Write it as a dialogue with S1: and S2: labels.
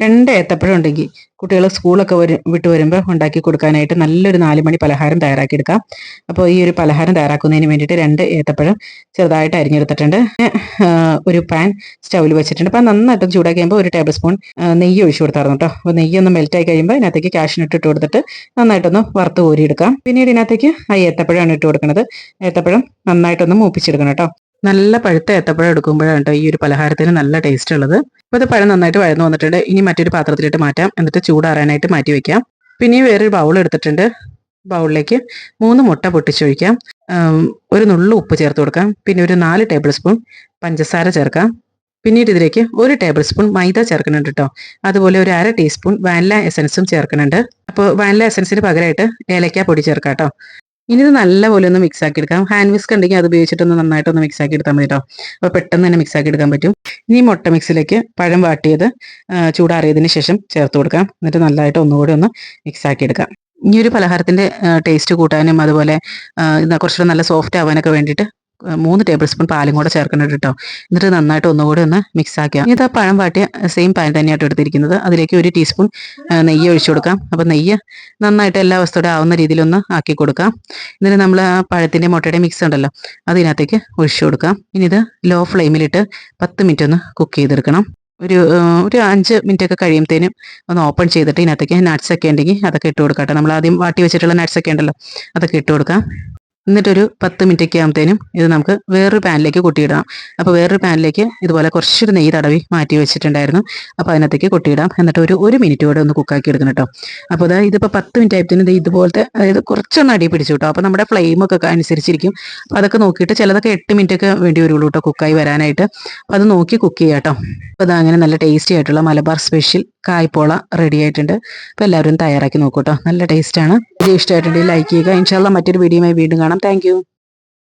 S1: രണ്ട് ഏത്തപ്പഴം ഉണ്ടെങ്കിൽ കുട്ടികൾ സ്കൂളൊക്കെ വരും വിട്ട് വരുമ്പോൾ ഉണ്ടാക്കി കൊടുക്കാനായിട്ട് നല്ലൊരു നാല് മണി പലഹാരം തയ്യാറാക്കിയെടുക്കാം. അപ്പോൾ ഈ ഒരു പലഹാരം തയ്യാറാക്കുന്നതിന് വേണ്ടിയിട്ട് രണ്ട് ഏത്തപ്പഴം ചെറുതായിട്ട് അരിഞ്ഞെടുത്തിട്ടുണ്ട്. ഒരു പാൻ സ്റ്റൗവിൽ വെച്ചിട്ടുണ്ട്. അപ്പം നന്നായിട്ട് ചൂടാക്കി കഴിയുമ്പോൾ ഒരു ടേബിൾ സ്പൂൺ നെയ്യ് ഒഴിച്ചു കൊടുത്തായിരുന്നു കേട്ടോ. അപ്പോൾ നെയ്യൊന്ന് മെൽറ്റായി കഴിയുമ്പോൾ അതിനകത്തേക്ക് കാഷ്നട്ട് ഇട്ട് കൊടുത്തിട്ട് നന്നായിട്ടൊന്ന് വറുത്ത് കോരിയെടുക്കാം പിന്നീട് ഇതിനകത്തേക്ക് ആ ഏത്തപ്പഴമാണ് ഇട്ട് കൊടുക്കുന്നത്. ഏത്തപ്പഴം നന്നായിട്ടൊന്ന് മൂപ്പിച്ചെടുക്കണം കേട്ടോ. നല്ല പഴുത്ത ഏത്തപ്പഴം എടുക്കുമ്പോഴാണ് കേട്ടോ ഈ ഒരു പലഹാരത്തിന് നല്ല ടേസ്റ്റ് ഉള്ളത്. അപ്പോൾ ഇത് പഴം നന്നായിട്ട് വഴന്നു വന്നിട്ടുണ്ട്. ഇനി മറ്റൊരു പാത്രത്തിലിട്ട് മാറ്റാം. എന്നിട്ട് ചൂടാറാനായിട്ട് മാറ്റി വെക്കാം. പിന്നെ വേറൊരു ബൗൾ എടുത്തിട്ടുണ്ട്. ബൗളിലേക്ക് മൂന്ന് മുട്ട പൊട്ടിച്ചൊഴിക്കാം ഒരു നുള്ളു ഉപ്പ് ചേർത്ത് കൊടുക്കാം. പിന്നെ ഒരു നാല് ടേബിൾ സ്പൂൺ പഞ്ചസാര ചേർക്കാം. പിന്നീട് ഇതിലേക്ക് ഒരു ടേബിൾ സ്പൂൺ മൈദ ചേർക്കുന്നുണ്ട് കേട്ടോ അതുപോലെ ഒരു അര ടീസ്പൂൺ വാനില എസൻസും ചേർക്കുന്നുണ്ട്. അപ്പോൾ വാനില എസൻസിന് പകരമായിട്ട് ഏലക്ക പൊടി ചേർക്കാം കേട്ടോ ഇനി ഇത് നല്ലപോലെ ഒന്ന് മിക്സ് ആക്കി എടുക്കാം. ഹാൻഡ് വിസ്ക് ഉണ്ടെങ്കിൽ അത് ഉപയോഗിച്ചിട്ടൊന്ന് നന്നായിട്ടൊന്ന് മിക്സ് ആക്കി എടുത്താൽ മതി കേട്ടോ അപ്പോൾ പെട്ടെന്ന് തന്നെ മിക്സ് ആക്കി എടുക്കാൻ പറ്റും. ഇനി മുട്ട മിക്സിലേക്ക് പഴം വാട്ടിയത് ചൂടാറിയതിന് ശേഷം ചേർത്ത് കൊടുക്കാം. എന്നിട്ട് നല്ലതായിട്ട് ഒന്നുകൂടി ഒന്ന് മിക്സ് ആക്കി എടുക്കാം. ഈ ഒരു പലഹാരത്തിന്റെ ടേസ്റ്റ് കൂട്ടാനും അതുപോലെ കുറച്ചുകൂടെ നല്ല സോഫ്റ്റ് ആവാനൊക്കെ വേണ്ടിയിട്ട് മൂന്ന് ടേബിൾ സ്പൂൺ പാലും കൂടെ ചേർക്കുന്നുണ്ട് കേട്ടോ എന്നിട്ട് നന്നായിട്ട് ഒന്നുകൂടി ഒന്ന് മിക്സ് ആക്കുക ഇത് ആ പഴം വാട്ടിയ സെയിം പാൻ തന്നെയായിട്ട് എടുത്തിരിക്കുന്നത്. അതിലേക്ക് ഒരു ടീസ്പൂൺ നെയ്യ് ഒഴിച്ചു കൊടുക്കാം. അപ്പോൾ നെയ്യ് നന്നായിട്ട് എല്ലാ വസ്തുവിടെ ആവുന്ന രീതിയിലൊന്ന് ആക്കി കൊടുക്കാം. എന്നിട്ട് നമ്മൾ ആ പഴത്തിന്റെ മുട്ടയുടെ മിക്സ് ഉണ്ടല്ലോ അതിനകത്തേക്ക് ഒഴിച്ചു കൊടുക്കാം. ഇനി ഇത് ലോ ഫ്ലെയിമിലിട്ട് പത്ത് മിനിറ്റ് ഒന്ന് കുക്ക് ചെയ്തെടുക്കണം. ഒരു ഒരു അഞ്ച് മിനിറ്റ് ഒക്കെ കഴിയുമ്പോഴത്തേനും ഒന്ന് ഓപ്പൺ ചെയ്തിട്ട് ഇതിനകത്തേക്ക് നട്ട്സ് ഒക്കെ ഉണ്ടെങ്കിൽ അതൊക്കെ ഇട്ട് കൊടുക്കാം നമ്മൾ ആദ്യം വാട്ടി വെച്ചിട്ടുള്ള നട്ട്സ് ഒക്കെ ഉണ്ടല്ലോ അതൊക്കെ ഇട്ട് കൊടുക്കാം. എന്നിട്ടൊരു പത്ത് മിനിറ്റ് ഒക്കെ ആകുമ്പോഴത്തേനും ഇത് നമുക്ക് വേറൊരു പാനിലേക്ക് കൊട്ടിയിടാം. അപ്പോൾ വേറൊരു പാനിലേക്ക് ഇതുപോലെ കുറച്ചൊരു നെയ്യ് തടവി മാറ്റി വെച്ചിട്ടുണ്ടായിരുന്നു. അപ്പോൾ അതിനകത്തേക്ക് കൊട്ടിയിടാം. എന്നിട്ട് ഒരു ഒരു മിനിറ്റ് കൂടെ ഒന്ന് കുക്കാക്കി എടുക്കണം കേട്ടോ. അപ്പോൾ അതായത് ഇതിപ്പോൾ പത്ത് മിനിറ്റ് ആയപ്പോഴത്തേനും ഇത് ഇതുപോലത്തെ അതായത് കുറച്ചൊന്ന് അടി പിടിച്ചു കേട്ടോ. അപ്പോൾ നമ്മുടെ ഫ്ലെയിമൊക്കെ അനുസരിച്ചിരിക്കും. അപ്പോൾ അതൊക്കെ നോക്കിയിട്ട് ചിലതൊക്കെ എട്ട് മിനിറ്റ് ഒക്കെ വേണ്ടി വരുള്ളൂ കേട്ടോ കുക്കായി വരാനായിട്ട്. അപ്പോൾ അത് നോക്കി കുക്ക് ചെയ്യാം കേട്ടോ. അപ്പോൾ അത് അങ്ങനെ നല്ല ടേസ്റ്റി ആയിട്ടുള്ള മലബാർ സ്പെഷ്യൽ കായ്പോള റെഡി ആയിട്ടുണ്ട്. അപ്പോൾ എല്ലാവരും തയ്യാറാക്കി നോക്കൂട്ടോ നല്ല ടേസ്റ്റാണ് വീഡിയോ ഇഷ്ടമായിട്ടുണ്ടെങ്കിൽ ലൈക്ക് ചെയ്യുക. ഇൻഷാല്ല മറ്റൊരു വീഡിയോയുമായി വീണ്ടും കാണാം. താങ്ക്